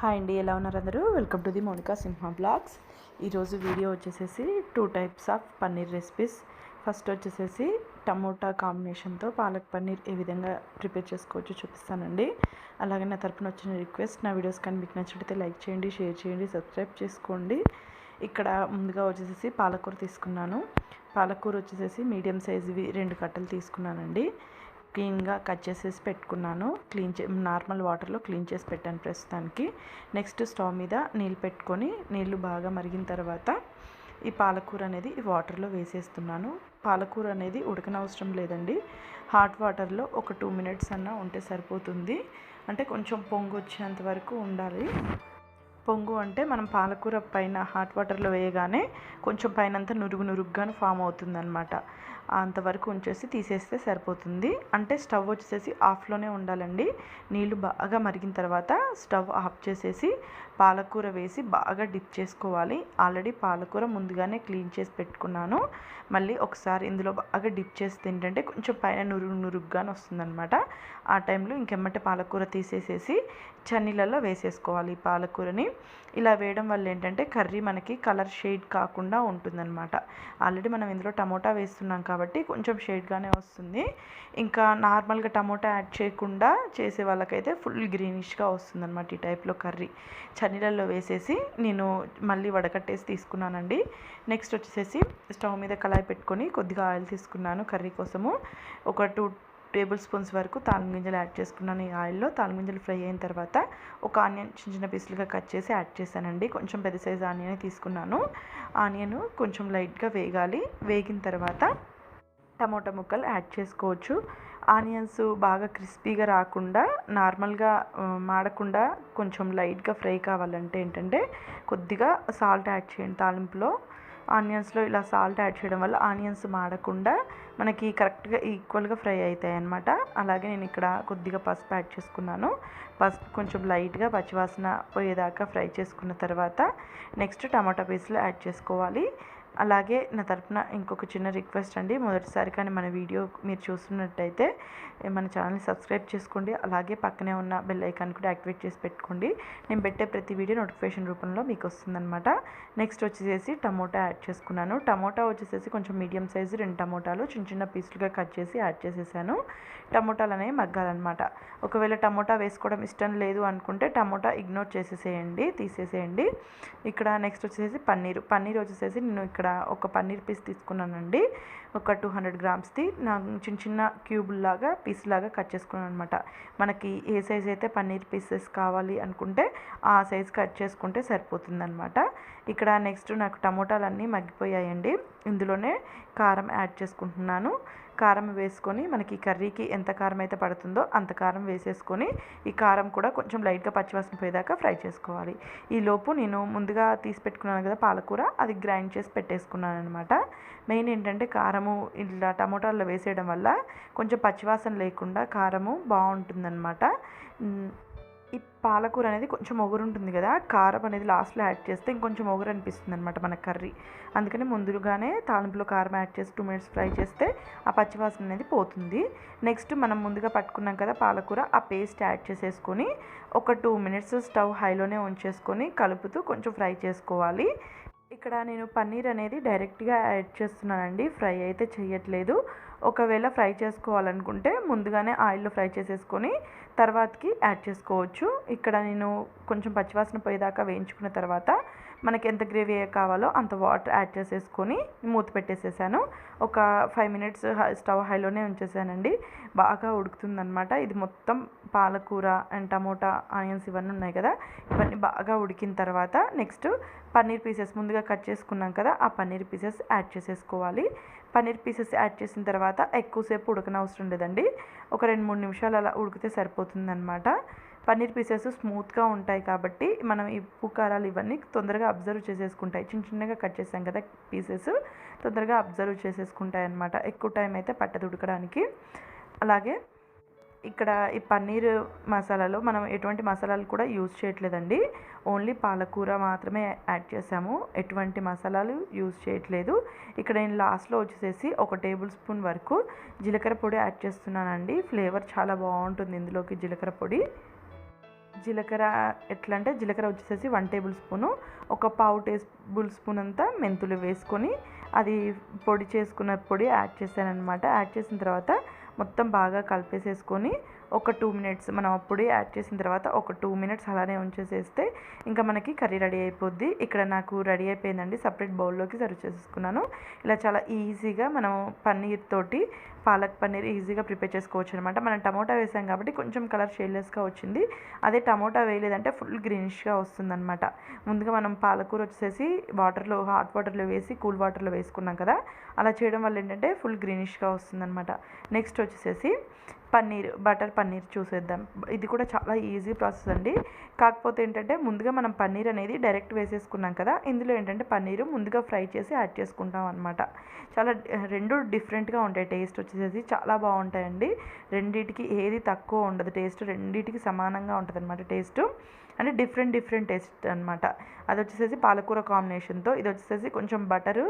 Hi అండి ఎలా ఉన్నారు అందరూ? Welcome to the Monika Simha blogs. ఈరోజు వీడియో వచ్చేసేసి two types of paneer recipes first వచ్చేసేసి టమోటా కాంబినేషన్తో పాలక్ పన్నీర్ ఏ విధంగా ప్రిపేర్ చేసుకోవచ్చో చూపిస్తానండి. అలాగే నా తరపున వచ్చిన రిక్వెస్ట్ నా వీడియోస్ కానీ మీకు నచ్చితే లైక్ చేయండి షేర్ చేయండి సబ్స్క్రైబ్ చేసుకోండి. ఇక్కడ ముందుగా వచ్చేసేసి పాలకూర తీసుకున్నాను. పాలకూర వచ్చేసేసి మీడియం సైజువి రెండు కట్టలు తీసుకున్నానండి. క్లీన్గా కట్ చేసేసి పెట్టుకున్నాను. క్లీన్ చే నార్మల్ వాటర్లో క్లీన్ చేసి పెట్టాను ప్రస్తుతానికి. నెక్స్ట్ స్టవ్ మీద నీళ్ళు పెట్టుకొని నీళ్ళు బాగా మరిగిన తర్వాత ఈ పాలకూర అనేది ఈ వాటర్లో వేసేస్తున్నాను. పాలకూర అనేది ఉడకనవసరం లేదండి. హాట్ వాటర్లో ఒక టూ మినిట్స్ అన్నా ఉంటే సరిపోతుంది. అంటే కొంచెం పొంగు వచ్చేంత వరకు ఉండాలి. పొంగు అంటే మనం పాలకూర పైన హాట్ వాటర్లో వేయగానే కొంచెం పైనంతా నురుగు నురుగ్గాను ఫామ్ అవుతుందన్నమాట. అంతవరకు ఉంచేసి తీసేస్తే సరిపోతుంది. అంటే స్టవ్ వచ్చేసి ఆఫ్లోనే ఉండాలండి. నీళ్ళు బాగా మరిగిన తర్వాత స్టవ్ ఆఫ్ చేసేసి పాలకూర వేసి బాగా డిప్ చేసుకోవాలి. ఆల్రెడీ పాలకూర ముందుగానే క్లీన్ చేసి పెట్టుకున్నాను. మళ్ళీ ఒకసారి ఇందులో బాగా డిప్ చేస్తే ఏంటంటే కొంచెం పైన నురుగు నురుగ్గానే వస్తుందన్నమాట. ఆ టైంలో ఇంకెమ్మటే పాలకూర తీసేసేసి చన్నీళ్ళల్లో వేసేసుకోవాలి ఈ పాలకూరని. ఇలా వేయడం వల్ల ఏంటంటే కర్రీ మనకి కలర్ షేడ్ కాకుండా ఉంటుందన్నమాట. ఆల్రెడీ మనం ఇందులో టమోటా వేస్తున్నాం కాబట్టి కాబట్టి కొంచెం షేడ్గానే వస్తుంది. ఇంకా నార్మల్గా టమోటా యాడ్ చేయకుండా చేసే వాళ్ళకైతే ఫుల్ గ్రీనిష్గా వస్తుందన్నమాట ఈ టైప్లో కర్రీ. చన్నీళ్ళల్లో వేసేసి నేను మళ్ళీ వడకట్టేసి తీసుకున్నానండి. నెక్స్ట్ వచ్చేసి స్టవ్ మీద కళాయి పెట్టుకొని కొద్దిగా ఆయిల్ తీసుకున్నాను కర్రీ కోసము. ఒక టూ టేబుల్ స్పూన్స్ వరకు తాళం గింజలు యాడ్ చేసుకున్నాను ఈ ఆయిల్లో. తాళం గింజలు ఫ్రై అయిన తర్వాత ఒక ఆనియన్ చిన్న చిన్న పీసులుగా కట్ చేసి యాడ్ చేశానండి. కొంచెం పెద్ద సైజు ఆనియన్ తీసుకున్నాను. ఆనియన్ కొంచెం లైట్గా వేగాలి. వేగిన తర్వాత టమోటా ముక్కలు యాడ్ చేసుకోవచ్చు. ఆనియన్స్ బాగా క్రిస్పీగా రాకుండా నార్మల్గా మాడకుండా కొంచెం లైట్గా ఫ్రై కావాలంటే ఏంటంటే కొద్దిగా సాల్ట్ యాడ్ చేయండి తాలింపులో. ఆనియన్స్లో ఇలా సాల్ట్ యాడ్ చేయడం వల్ల ఆనియన్స్ మాడకుండా మనకి కరెక్ట్గా ఈక్వల్గా ఫ్రై అవుతాయి అన్నమాట. అలాగే నేను ఇక్కడ కొద్దిగా పసుపు యాడ్ చేసుకున్నాను. పసుపు కొంచెం లైట్గా పచ్చివాసన పోయేదాకా ఫ్రై చేసుకున్న తర్వాత నెక్స్ట్ టమాటా పీసులు యాడ్ చేసుకోవాలి. అలాగే నా తరఫున ఇంకొక చిన్న రిక్వెస్ట్ అండి. మొదటిసారి కానీ మన వీడియో మీరు చూస్తున్నట్టయితే మన ఛానల్ని సబ్స్క్రైబ్ చేసుకోండి. అలాగే పక్కనే ఉన్న బెల్ ఐకాన్ కూడా యాక్టివేట్ చేసి పెట్టుకోండి. నేను పెట్టే ప్రతి వీడియో నోటిఫికేషన్ రూపంలో మీకు వస్తుందన్నమాట. నెక్స్ట్ వచ్చేసి టమోటా యాడ్ చేసుకున్నాను. టమోటా వచ్చేసేసి కొంచెం మీడియం సైజు రెండు టమోటాలు చిన్న చిన్న పీసులుగా కట్ చేసి యాడ్ చేసేసాను. టమోటాలు అనేవి మగ్గాలన్నమాట. ఒకవేళ టమోటా వేసుకోవడం ఇష్టం లేదు అనుకుంటే టమోటా ఇగ్నోర్ చేసేసేయండి తీసేసేయండి. ఇక్కడ నెక్స్ట్ వచ్చేసి పన్నీర్. పన్నీర్ వచ్చేసేసి నేను ఇక్కడ ఇక్కడ ఒక పన్నీర్ పీస్ తీసుకున్నానండి. ఒక టూ హండ్రెడ్ గ్రామ్స్ది. నా చిన్న చిన్న క్యూబుల్లాగా పీస్ లాగా కట్ చేసుకున్నాను అనమాట మనకి ఏ సైజ్ అయితే పన్నీర్ పీసెస్ కావాలి అనుకుంటే ఆ సైజ్ కట్ చేసుకుంటే సరిపోతుందనమాట ఇక్కడ నెక్స్ట్ నాకు టమోటాలు అన్నీ మగ్గిపోయాయండి. ఇందులోనే కారం యాడ్ చేసుకుంటున్నాను. కారం వేసుకొని మనకి కర్రీకి ఎంత కారం అయితే పడుతుందో అంత కారం వేసేసుకొని ఈ కారం కూడా కొంచెం లైట్గా పచ్చివాసన పోయేదాకా ఫ్రై చేసుకోవాలి. ఈ లోపు నేను ముందుగా తీసి పెట్టుకున్నాను కదా పాలకూర అది గ్రైండ్ చేసి పెట్టేసుకున్నాను అనమాట మెయిన్ ఏంటంటే కారము ఇలా టమోటాల్లో వేసేయడం వల్ల కొంచెం పచ్చివాసన లేకుండా కారము బాగుంటుందన్నమాట. ఈ పాలకూర అనేది కొంచెం ఒగురు ఉంటుంది కదా కారం అనేది లాస్ట్లో యాడ్ చేస్తే ఇంకొంచెం ఒగురు అనిపిస్తుంది అనమాట మన కర్రీ. అందుకని ముందుగానే తాలింపులో కారం యాడ్ చేసి టూ మినిట్స్ ఫ్రై చేస్తే ఆ పచ్చివాసన అనేది పోతుంది. నెక్స్ట్ మనం ముందుగా పట్టుకున్నాం కదా పాలకూర ఆ పేస్ట్ యాడ్ చేసేసుకొని ఒక టూ మినిట్స్ స్టవ్ హైలోనే ఉంచేసుకొని కలుపుతూ కొంచెం ఫ్రై చేసుకోవాలి. ఇక్కడ నేను పన్నీర్ అనేది డైరెక్ట్గా యాడ్ చేస్తున్నానండి ఫ్రై అయితే చేయట్లేదు ఒకవేళ ఫ్రై చేసుకోవాలనుకుంటే ముందుగానే ఆయిల్లో ఫ్రై చేసేసుకొని తర్వాతకి యాడ్ చేసుకోవచ్చు. ఇక్కడ నేను కొంచెం పచ్చివాసన పోయేదాకా వేయించుకున్న తర్వాత మనకి ఎంత గ్రేవీ కావాలో అంత వాటర్ యాడ్ చేసేసుకొని మూత పెట్టేసేసాను. ఒక ఫైవ్ మినిట్స్ స్టవ్ హైలోనే ఉంచేసానండి. బాగా ఉడుకుతుందనమాట ఇది మొత్తం పాలకూర అండ్ టమోటా ఆనియన్స్ ఇవన్నీ ఉన్నాయి కదా. ఇవన్నీ బాగా ఉడికిన తర్వాత నెక్స్ట్ పన్నీర్ పీసెస్ ముందుగా కట్ చేసుకున్నాం కదా ఆ పన్నీర్ పీసెస్ యాడ్ చేసేసుకోవాలి. పన్నీర్ పీసెస్ యాడ్ చేసిన తర్వాత ఎక్కువసేపు ఉడకనవసరం లేదండి. ఒక రెండు మూడు నిమిషాలు అలా ఉడికితే సరిపోతుందన్నమాట. పన్నీర్ పీసెస్ స్మూత్గా ఉంటాయి కాబట్టి మనం ఈ ఉప్పు కారాలు ఇవన్నీ తొందరగా అబ్జర్వ్ చేసేసుకుంటాయి. చిన్న చిన్నగా కట్ చేసాం కదా పీసెస్ తొందరగా అబ్జర్వ్ చేసేసుకుంటాయి అనమాట ఎక్కువ టైం అయితే పట్టదు ఉడకడానికి అలాగే ఇక్కడ ఈ పన్నీర్ మసాలాలో మనం ఎటువంటి మసాలాలు కూడా యూజ్ చేయట్లేదండి. ఓన్లీ పాలకూర మాత్రమే యాడ్ చేసాము. ఎటువంటి మసాలాలు యూజ్ చేయట్లేదు. ఇక్కడ నేను లాస్ట్లో వచ్చేసేసి ఒక టేబుల్ స్పూన్ వరకు జీలకర్ర పొడి యాడ్ చేస్తున్నానండి. ఫ్లేవర్ చాలా బాగుంటుంది ఇందులోకి జీలకర్ర పొడి. జీలకర్ర ఎట్లా అంటే జీలకర్ర వచ్చేసేసి వన్ టేబుల్ స్పూను ఒక పావు టేబుల్ స్పూన్ అంతా మెంతులు వేసుకొని అది పొడి చేసుకున్న పొడి యాడ్ చేశాను అనమాట యాడ్ చేసిన తర్వాత మొత్తం బాగా కలిపేసేసుకొని ఒక టూ మినిట్స్ మనం అప్పుడే యాడ్ చేసిన తర్వాత ఒక టూ మినిట్స్ అలానే ఉంచేసేస్తే ఇంకా మనకి కర్రీ రెడీ అయిపోద్ది. ఇక్కడ నాకు రెడీ అయిపోయిందండి. సపరేట్ బౌల్లోకి సర్వ్ చేసేసుకున్నాను. ఇలా చాలా ఈజీగా మనం పన్నీర్ తోటి పాలక్ పన్నీర్ ఈజీగా ప్రిపేర్ చేసుకోవచ్చు అనమాట మనం టమోటా వేసాం కాబట్టి కొంచెం కలర్ షేడ్లెస్గా వచ్చింది. అదే టమోటా వేయలేదంటే ఫుల్ గ్రీనిష్గా వస్తుందన్నమాట. ముందుగా మనం పాలకూర వచ్చేసి వాటర్లో హాట్ వాటర్లో వేసి కూల్ వాటర్లో వేసుకున్నాం కదా. అలా చేయడం వల్ల ఏంటంటే ఫుల్ గ్రీనిష్గా వస్తుందన్నమాట. నెక్స్ట్ వచ్చేసేసి పన్నీర్ బటర్ పన్నీర్ చూసేద్దాం. ఇది కూడా చాలా ఈజీ ప్రాసెస్ అండి. కాకపోతే ఏంటంటే ముందుగా మనం పన్నీర్ అనేది డైరెక్ట్ వేసేసుకున్నాం కదా ఇందులో ఏంటంటే పన్నీరు ముందుగా ఫ్రై చేసి యాడ్ చేసుకుంటాం అనమాట చాలా రెండు డిఫరెంట్గా ఉంటాయి టేస్ట్ వచ్చేసేసి చాలా బాగుంటాయండి. రెండిటికి ఏది తక్కువ ఉండదు టేస్ట్ రెండింటికి సమానంగా ఉంటుంది అనమాట టేస్ట్. అంటే డిఫరెంట్ డిఫరెంట్ టేస్ట్ అనమాట అది వచ్చేసేసి పాలకూర కాంబినేషన్తో ఇది వచ్చేసేసి కొంచెం బటరు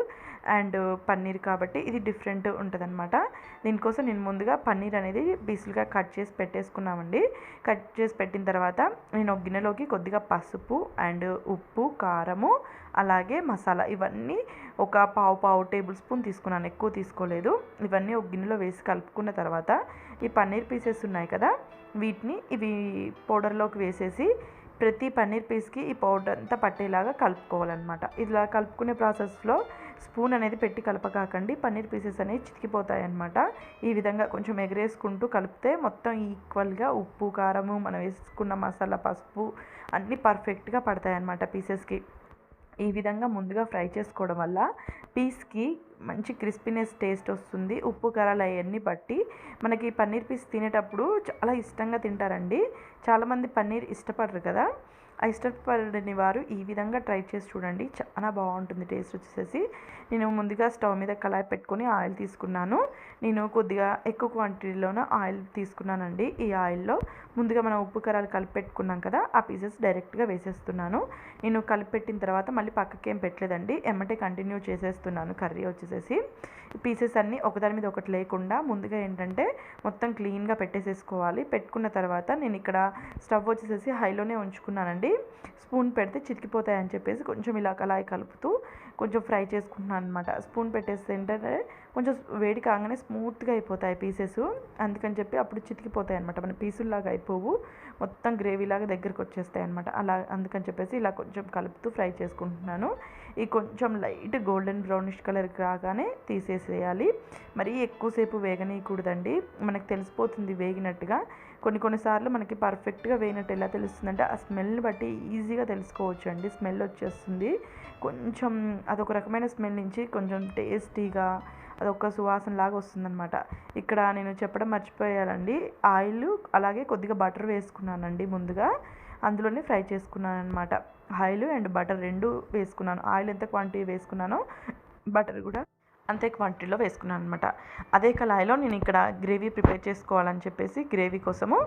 అండ్ పన్నీర్ కాబట్టి ఇది డిఫరెంట్ ఉంటుంది అనమాట దీనికోసం నేను ముందుగా పన్నీర్ అనేది పీసులుగా కట్ చేసి పెట్టేసుకున్నామండి. కట్ చేసి పెట్టిన తర్వాత నేను ఒక గిన్నెలోకి కొద్దిగా పసుపు అండ్ ఉప్పు కారము అలాగే మసాలా ఇవన్నీ ఒక పావు పావు టేబుల్ స్పూన్ తీసుకున్నాను. ఎక్కువ తీసుకోలేదు. ఇవన్నీ ఒక గిన్నెలో వేసి కలుపుకున్న తర్వాత ఈ పన్నీర్ పీసెస్ ఉన్నాయి కదా వీటిని ఇవి పౌడర్లోకి వేసేసి ప్రతి పన్నీర్ పీస్కి ఈ పౌడర్ అంతా పట్టేలాగా కలుపుకోవాలన్నమాట. ఇలా కలుపుకునే ప్రాసెస్లో స్పూన్ అనేది పెట్టి కలపకాకండి. పన్నీర్ పీసెస్ అనేవి చితికిపోతాయి అన్నమాట ఈ విధంగా కొంచెం ఎగరేసుకుంటూ కలిపితే మొత్తం ఈక్వల్గా ఉప్పు కారము మనం వేసుకున్న మసాలా పసుపు అన్నీ పర్ఫెక్ట్గా పడతాయి అన్నమాట పీసెస్కి. ఈ విధంగా ముందుగా ఫ్రై చేసుకోవడం వల్ల పీస్కి మంచి క్రిస్పీనెస్ టేస్ట్ వస్తుంది. ఉప్పు కారాలు అవన్నీ బట్టి మనకి పన్నీర్ పీస్ తినేటప్పుడు చాలా ఇష్టంగా తింటారండి. చాలామంది పన్నీర్ ఇష్టపడరు కదా. ఇష్టపడని వారు ఈ విధంగా ట్రై చేసి చూడండి. చాలా బాగుంటుంది టేస్ట్ వచ్చేసేసి నేను ముందుగా స్టవ్ మీద కళాయి పెట్టుకొని ఆయిల్ తీసుకున్నాను. నేను కొద్దిగా ఎక్కువ క్వాంటిటీలోనే ఆయిల్ తీసుకున్నానండి ఈ ఆయిల్లో. ముందుగా మనం ఉప్పు కారాలు కలిపి పెట్టుకున్నాం కదా ఆ పీసెస్ డైరెక్ట్గా వేసేస్తున్నాను. నేను కలిపి పెట్టిన తర్వాత మళ్ళీ పక్కకి ఏం పెట్టలేదండి. ఎమ్మటే కంటిన్యూ చేసేస్తున్నాను కర్రీ వచ్చేసేసి. పీసెస్ అన్నీ ఒకదాని మీద ఒకటి లేకుండా ముందుగా ఏంటంటే మొత్తం క్లీన్గా పెట్టేసేసుకోవాలి. పెట్టుకున్న తర్వాత నేను ఇక్కడ స్టవ్ వచ్చేసేసి హైలోనే ఉంచుకున్నానండి. స్పూన్ పెడితే చితికిపోతాయని చెప్పేసి కొంచెం ఇలా కలాయి కలుపుతూ కొంచెం ఫ్రై చేసుకుంటున్నాను అనమాట స్పూన్ పెట్టేస్తే ఏంటంటే కొంచెం వేడి కాగానే స్మూత్గా అయిపోతాయి పీసెస్. అందుకని చెప్పి అప్పుడు చితికిపోతాయి అనమాట మన పీసుల్లాగా అయిపోవు. మొత్తం గ్రేవీలాగా దగ్గరికి వచ్చేస్తాయి అనమాట అలా అందుకని చెప్పేసి ఇలా కొంచెం కలుపుతూ ఫ్రై చేసుకుంటున్నాను. ఈ కొంచెం లైట్ గోల్డెన్ బ్రౌనిష్ కలర్కి రాగానే తీసేసేయాలి. మరీ ఎక్కువసేపు వేగనీయకూడదండి. మనకు తెలిసిపోతుంది వేగినట్టుగా. కొన్ని కొన్నిసార్లు మనకి పర్ఫెక్ట్గా వేయినట్టు ఎలా తెలుస్తుందంటే ఆ స్మెల్ని బట్టి ఈజీగా తెలుసుకోవచ్చు అండి స్మెల్ వచ్చేస్తుంది. కొంచెం అదొక రకమైన స్మెల్ నుంచి కొంచెం టేస్టీగా అదొక సువాసన లాగా వస్తుందన్నమాట. ఇక్కడ నేను చెప్పడం మర్చిపోయానండి. ఆయిల్ అలాగే కొద్దిగా బటర్ వేసుకున్నానండి ముందుగా. అందులోనే ఫ్రై చేసుకున్నాను అనమాట ఆయిల్ అండ్ బటర్ రెండు వేసుకున్నాను. ఆయిల్ ఎంత క్వాంటిటీ వేసుకున్నానో బటర్ కూడా అంతే క్వాంటిటీలో వేసుకున్నాను అనమాట అదే కళాయిలో నేను ఇక్కడ గ్రేవీ ప్రిపేర్ చేసుకోవాలని చెప్పేసి గ్రేవీ కోసము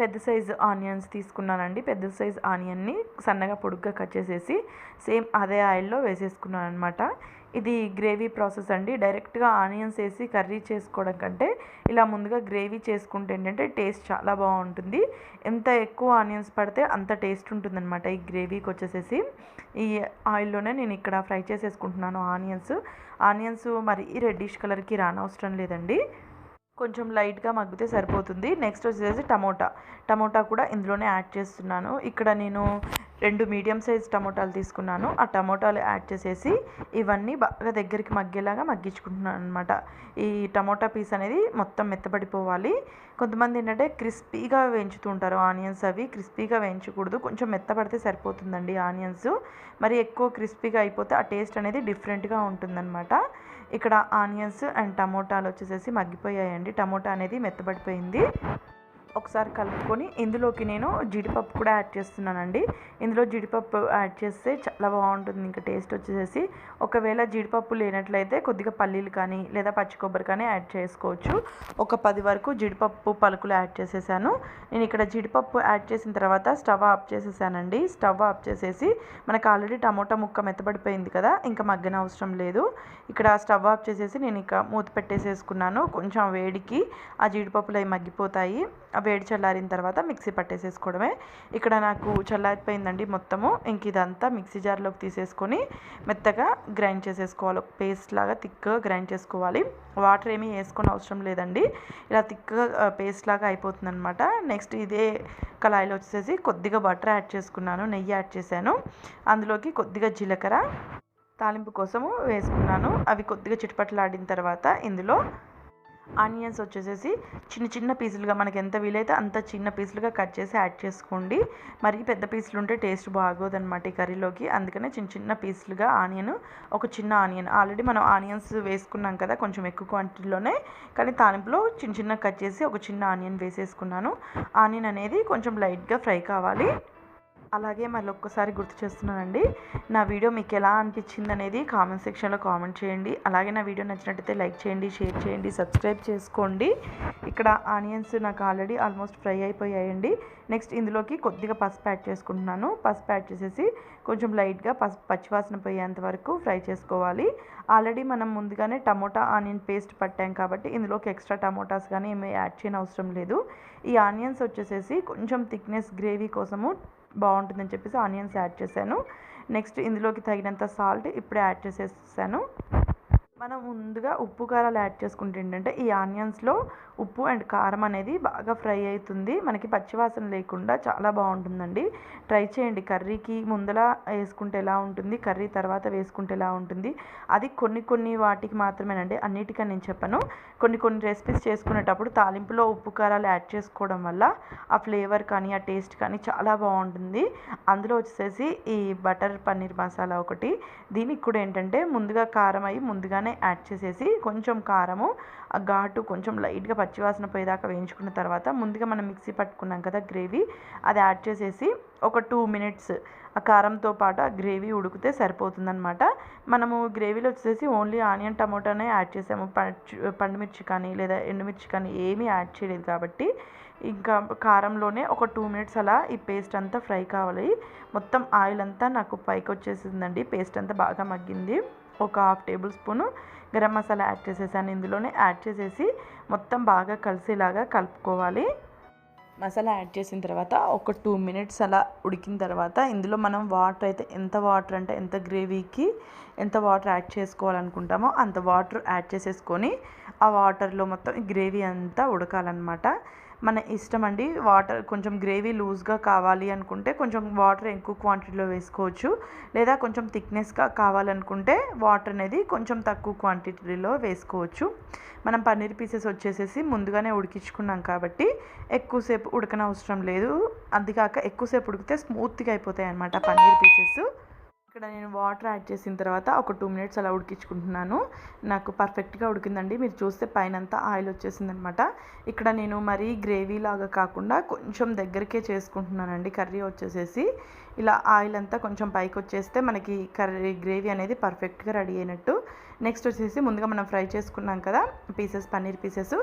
పెద్ద సైజు ఆనియన్స్ తీసుకున్నానండి. పెద్ద సైజు ఆనియన్ని సన్నగా పొడుగ్గా కట్ చేసేసి సేమ్ అదే ఆయిల్లో వేసేసుకున్నాను అనమాట ఇది గ్రేవీ ప్రాసెస్ అండి. డైరెక్ట్గా ఆనియన్స్ వేసి కర్రీ చేసుకోవడం కంటే ఇలా ముందుగా గ్రేవీ చేసుకుంటే ఏంటంటే టేస్ట్ చాలా బాగుంటుంది. ఎంత ఎక్కువ ఆనియన్స్ పడితే అంత టేస్ట్ ఉంటుందన్నమాట ఈ గ్రేవీకి వచ్చేసేసి. ఈ ఆయిల్లోనే నేను ఇక్కడ ఫ్రై చేసేసుకుంటున్నాను ఆనియన్స్. ఆనియన్స్ మరి రెడ్డిష్ కలర్కి రానవసరం లేదండి. కొంచెం లైట్గా మగ్గితే సరిపోతుంది. నెక్స్ట్ వచ్చేసి టమోటా. టమోటా కూడా ఇందులోనే యాడ్ చేస్తున్నాను. ఇక్కడ నేను రెండు మీడియం సైజ్ టమోటాలు తీసుకున్నాను. ఆ టమోటాలు యాడ్ చేసేసి ఇవన్నీ బాగా దగ్గరికి మగ్గేలాగా మగ్గించుకుంటున్నాను అనమాట ఈ టమోటా పీస్ అనేది మొత్తం మెత్తబడిపోవాలి. కొంతమంది ఏంటంటే క్రిస్పీగా వేయించుతూ ఉంటారు ఆనియన్స్ అవి. క్రిస్పీగా వేయించకూడదు. కొంచెం మెత్తపడితే సరిపోతుందండి ఆనియన్స్. మరి ఎక్కువ క్రిస్పీగా అయిపోతే ఆ టేస్ట్ అనేది డిఫరెంట్గా ఉంటుందన్నమాట. ఇక్కడ ఆనియన్స్ అండ్ టమోటాలు వచ్చేసేసి మగ్గిపోయాయండి. టమోటా అనేది మెత్తబడిపోయింది. ఒకసారి కలుపుకొని ఇందులోకి నేను జీడిపప్పు కూడా యాడ్ చేస్తున్నానండి. ఇందులో జీడిపప్పు యాడ్ చేస్తే చాలా బాగుంటుంది. ఇంకా టేస్ట్ వచ్చేసి ఒకవేళ జీడిపప్పు లేనట్లయితే కొద్దిగా పల్లీలు కానీ లేదా పచ్చి కొబ్బరి కానీ యాడ్ చేసుకోవచ్చు. ఒక పది వరకు జీడిపప్పు పలుకులు యాడ్ చేసేసాను. నేను ఇక్కడ జీడిపప్పు యాడ్ చేసిన తర్వాత స్టవ్ ఆఫ్ చేసేసానండి. స్టవ్ ఆఫ్ చేసేసి మనకు ఆల్రెడీ టమోటా ముక్క మెత్తబడిపోయింది కదా ఇంకా మగ్గన అవసరం లేదు. ఇక్కడ స్టవ్ ఆఫ్ చేసేసి నేను ఇక మూత పెట్టేసేసుకున్నాను. కొంచెం వేడికి ఆ జీడిపప్పులు అవి మగ్గిపోతాయి. వేడి చల్లారిన తర్వాత మిక్సీ పట్టేసేసుకోవడమే. ఇక్కడ నాకు చల్లారిపోయిందండి మొత్తము. ఇంక ఇదంతా మిక్సీ జార్లోకి తీసేసుకొని మెత్తగా గ్రైండ్ చేసేసుకోవాలి. పేస్ట్ లాగా థిక్గా గ్రైండ్ చేసుకోవాలి. వాటర్ ఏమీ వేసుకొని అవసరం లేదండి. ఇలా థిక్గా పేస్ట్ లాగా అయిపోతుంది అనమాట నెక్స్ట్ ఇదే కళాయిలో వచ్చేసి కొద్దిగా బటర్ యాడ్ చేసుకున్నాను. నెయ్యి యాడ్ చేశాను. అందులోకి కొద్దిగా జీలకర్ర తాలింపు కోసము వేసుకున్నాను. అవి కొద్దిగా చిటపట్లాడిన తర్వాత ఇందులో ఆనియన్స్ వచ్చేసేసి చిన్న చిన్న పీసులుగా మనకి ఎంత వీలైతే అంత చిన్న పీసులుగా కట్ చేసి యాడ్ చేసుకోండి. మరి పెద్ద పీసులు ఉంటే టేస్ట్ బాగోదన్నమాట ఈ కర్రీలోకి. అందుకనే చిన్న చిన్న పీసులుగా ఆనియన్ ఒక చిన్న ఆనియన్. ఆల్రెడీ మనం ఆనియన్స్ వేసుకున్నాం కదా కొంచెం ఎక్కువ క్వాంటిటీలోనే. కానీ తాలింపులో చిన్న చిన్న కట్ చేసి ఒక చిన్న ఆనియన్ వేసేసుకున్నాను. ఆనియన్ అనేది కొంచెం లైట్గా ఫ్రై కావాలి. అలాగే మళ్ళీ ఒక్కసారి గుర్తు చేస్తున్నానండి నా వీడియో మీకు ఎలా అనిపించింది అనేది కామెంట్ సెక్షన్లో కామెంట్ చేయండి. అలాగే నా వీడియో నచ్చినట్టయితే లైక్ చేయండి షేర్ చేయండి సబ్స్క్రైబ్ చేసుకోండి. ఇక్కడ ఆనియన్స్ నాకు ఆల్రెడీ ఆల్మోస్ట్ ఫ్రై అయిపోయాయండి. నెక్స్ట్ ఇందులోకి కొద్దిగా పసుపు యాడ్ చేసుకుంటున్నాను. పసుపు యాడ్ చేసేసి కొంచెం లైట్గా పసు పచ్చివాసన పోయేంత వరకు ఫ్రై చేసుకోవాలి. ఆల్రెడీ మనం ముందుగానే టమోటా ఆనియన్ పేస్ట్ పట్టాం కాబట్టి ఇందులోకి ఎక్స్ట్రా టమోటాస్ కానీ ఏమీ యాడ్ చేయని అవసరం లేదు. ఈ ఆనియన్స్ వచ్చేసేసి కొంచెం థిక్నెస్ గ్రేవీ కోసము బాగుంటుందని చెప్పేసి ఆనియన్స్ యాడ్ చేశాను. నెక్స్ట్ ఇందులోకి తగినంత సాల్ట్ ఇప్పుడే యాడ్ చేసేసాను. మనం ముందుగా ఉప్పు కారాలు యాడ్ చేసుకుంటే ఏంటంటే ఈ ఆనియన్స్లో ఉప్పు అండ్ కారం అనేది బాగా ఫ్రై అవుతుంది. మనకి పచ్చివాసన లేకుండా చాలా బాగుంటుందండి. ట్రై చేయండి. కర్రీకి ముందల వేసుకుంటే ఎలా ఉంటుంది కర్రీ తర్వాత వేసుకుంటే ఎలా ఉంటుంది. అది కొన్ని కొన్ని వాటికి మాత్రమేనండి. అన్నిటికని నేను చెప్పను. కొన్ని కొన్ని రెసిపీస్ చేసుకునేటప్పుడు తాలింపులో ఉప్పు కారాలు యాడ్ చేసుకోవడం వల్ల ఆ ఫ్లేవర్ కానీ ఆ టేస్ట్ కానీ చాలా బాగుంటుంది. అందులో వచ్చేసి ఈ బటర్ పన్నీర్ మసాలా ఒకటి. దీనికి కూడా ఏంటంటే ముందుగా కారం అయ్యి ముందుగానే యాడ్ చేసేసి కొంచెం కారము ఆ ఘాటు కొంచెం లైట్గా పచ్చివాసన పోయేదాకా వేయించుకున్న తర్వాత ముందుగా మనం మిక్సీ పట్టుకున్నాం కదా గ్రేవీ అది యాడ్ చేసేసి ఒక టూ మినిట్స్ ఆ కారంతో పాటు ఆ గ్రేవీ ఉడికితే సరిపోతుందనమాట మనము గ్రేవీలో వచ్చేసి ఓన్లీ ఆనియన్ టమోటానే యాడ్ చేసాము. పచ్చి పండుమిర్చి కానీ లేదా ఎండుమిర్చి కానీ ఏమీ యాడ్ చేయలేదు కాబట్టి ఇంకా కారంలోనే ఒక టూ మినిట్స్ అలా ఈ పేస్ట్ అంతా ఫ్రై కావాలి. మొత్తం ఆయిల్ అంతా నాకు పైకి వచ్చేసిందండి పేస్ట్ అంతా బాగా మగ్గింది. ఒక half tablespoon garam masala add చేసేసాను. ఇందులోనే యాడ్ చేసేసి మొత్తం బాగా కలిసేలాగా కలుపుకోవాలి. మసాలా యాడ్ చేసిన తర్వాత ఒక టూ మినిట్స్ అలా ఉడికిన తర్వాత ఇందులో మనం వాటర్ అయితే ఎంత వాటర్ అంటే ఎంత గ్రేవీకి ఎంత వాటర్ యాడ్ చేసుకోవాలనుకుంటామో అంత వాటర్ యాడ్ చేసేసుకొని ఆ వాటర్లో మొత్తం గ్రేవీ అంతా ఉడకాలన్నమాట. మన ఇష్టం అండి. వాటర్ కొంచెం గ్రేవీ లూజ్గా కావాలి అనుకుంటే కొంచెం వాటర్ ఎక్కువ క్వాంటిటీలో వేసుకోవచ్చు. లేదా కొంచెం థిక్నెస్గా కావాలనుకుంటే వాటర్ అనేది కొంచెం తక్కువ క్వాంటిటీలో వేసుకోవచ్చు. మనం పన్నీర్ పీసెస్ వచ్చేసేసి ముందుగానే ఉడికించుకున్నాం కాబట్టి ఎక్కువసేపు ఉడకనవసరం లేదు. అంతేకాక ఎక్కువసేపు ఉడికితే స్మూత్గా అయిపోతాయి అన్నమాట పన్నీర్ పీసెస్. ఇక్కడ నేను వాటర్ యాడ్ చేసిన తర్వాత ఒక టూ మినిట్స్ అలా ఉడికించుకుంటున్నాను. నాకు పర్ఫెక్ట్గా ఉడికిందండి. మీరు చూస్తే పైనంతా ఆయిల్ వచ్చేసింది అనమాట ఇక్కడ నేను మరీ గ్రేవీ లాగా కాకుండా కొంచెం దగ్గరికే చేసుకుంటున్నానండి కర్రీ వచ్చేసేసి. ఇలా ఆయిల్ అంతా కొంచెం పైకి వచ్చేస్తే మనకి కర్రీ గ్రేవీ అనేది పర్ఫెక్ట్గా రెడీ అయినట్టు. నెక్స్ట్ వచ్చేసి ముందుగా మనం ఫ్రై చేసుకున్నాం కదా పీసెస్ పన్నీర్ పీసెస్.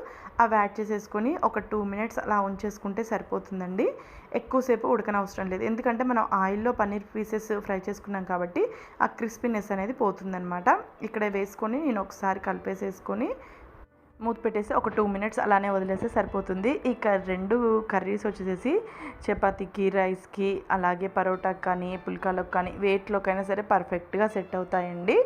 అవి యాడ్ చేసేసుకొని ఒక టూ మినిట్స్ అలా ఉంచేసుకుంటే సరిపోతుందండి. ఎక్కువసేపు ఉడకనవసరం లేదు. ఎందుకంటే మనం ఆయిల్లో పన్నీర్ పీసెస్ ఫ్రై చేసుకున్నాం కాబట్టి ఆ క్రిస్పీనెస్ అనేది పోతుందన్నమాట. ఇక్కడ వేసుకొని నేను ఒకసారి కలిపేసేసుకొని మూత పెట్టేసి ఒక టూ మినిట్స్ అలానే వదిలేస్తే సరిపోతుంది. ఇక రెండు కర్రీస్ వచ్చేసేసి చపాతీకి రైస్కి అలాగే పరోటాకి కానీ పుల్కాలకు కానీ వేట్లోకైనా సరే పర్ఫెక్ట్గా సెట్ అవుతాయండి.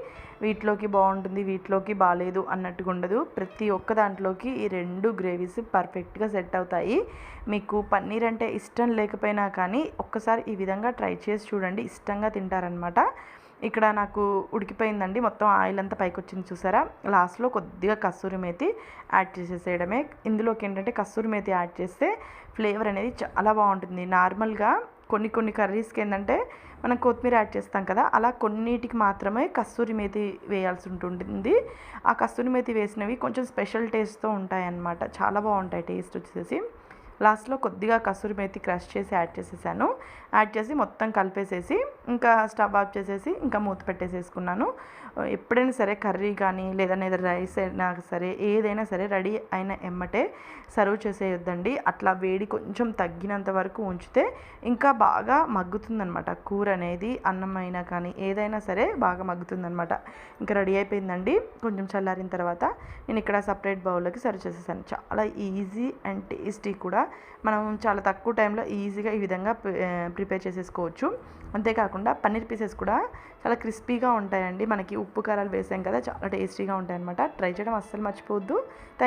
వీటిలోకి బాగుంటుంది వీటిలోకి బాగాలేదు అన్నట్టుగా ఉండదు. ప్రతి ఒక్క దాంట్లోకి ఈ రెండు గ్రేవీస్ పర్ఫెక్ట్గా సెట్ అవుతాయి. మీకు పన్నీర్ అంటే ఇష్టం లేకపోయినా కానీ ఒక్కసారి ఈ విధంగా ట్రై చేసి చూడండి. ఇష్టంగా తింటారనమాట ఇక్కడ నాకు ఉడికిపోయిందండి. మొత్తం ఆయిల్ అంతా పైకి వచ్చింది చూసారా? లాస్ట్లో కొద్దిగా కస్తూరి మేతి యాడ్ చేసేసేయడమే. ఇందులోకి ఏంటంటే కస్తూరి మేతి యాడ్ చేస్తే ఫ్లేవర్ అనేది చాలా బాగుంటుంది. నార్మల్గా కొన్ని కొన్ని కర్రీస్కి ఏంటంటే మనం కొత్తిమీర యాడ్ చేస్తాం కదా అలా కొన్నిటికి మాత్రమే కస్తూరి మేతి వేయాల్సి ఉంటుంది. ఆ కస్తూరి మేతి వేసినవి కొంచెం స్పెషల్ టేస్ట్తో ఉంటాయన్నమాట. చాలా బాగుంటాయి టేస్ట్ వచ్చేసి. లాస్ట్లో కొద్దిగా కసూరి మేతి క్రష్ చేసి యాడ్ చేసేసాను. యాడ్ చేసి మొత్తం కలిపేసేసి ఇంకా స్టవ్ ఆఫ్ చేసేసి ఇంకా మూత పెట్టేసేసుకున్నాను. ఎప్పుడైనా సరే కర్రీ కానీ లేదా రైస్ అయినా సరే ఏదైనా సరే రెడీ అయిన ఎమ్మటే సర్వ్ చేసేయొద్దండి. అట్లా వేడి కొంచెం తగ్గినంత వరకు ఉంచితే ఇంకా బాగా మగ్గుతుందనమాట కూర అనేది అన్నం అయినా కానీ ఏదైనా సరే బాగా మగ్గుతుందనమాట ఇంకా రెడీ అయిపోయిందండి. కొంచెం చల్లారిన తర్వాత నేను ఇక్కడ సపరేట్ బౌల్లోకి సర్వ్ చేసేసాను. చాలా ఈజీ అండ్ టేస్టీ కూడా మనం చాలా తక్కువ టైంలో ఈజీగా ఈ విధంగా ప్రిపేర్ చేసేసుకోవచ్చు. అంతేకాకుండా పన్నీర్ పీసెస్ కూడా చాలా క్రిస్పీగా ఉంటాయండి. మనకి ఉప్పు కారాలు వేసాం కదా చాలా టేస్టీగా ఉంటాయన్నమాట. ట్రై చేయడం అస్సలు మర్చిపోవద్దు. థ్యాంక్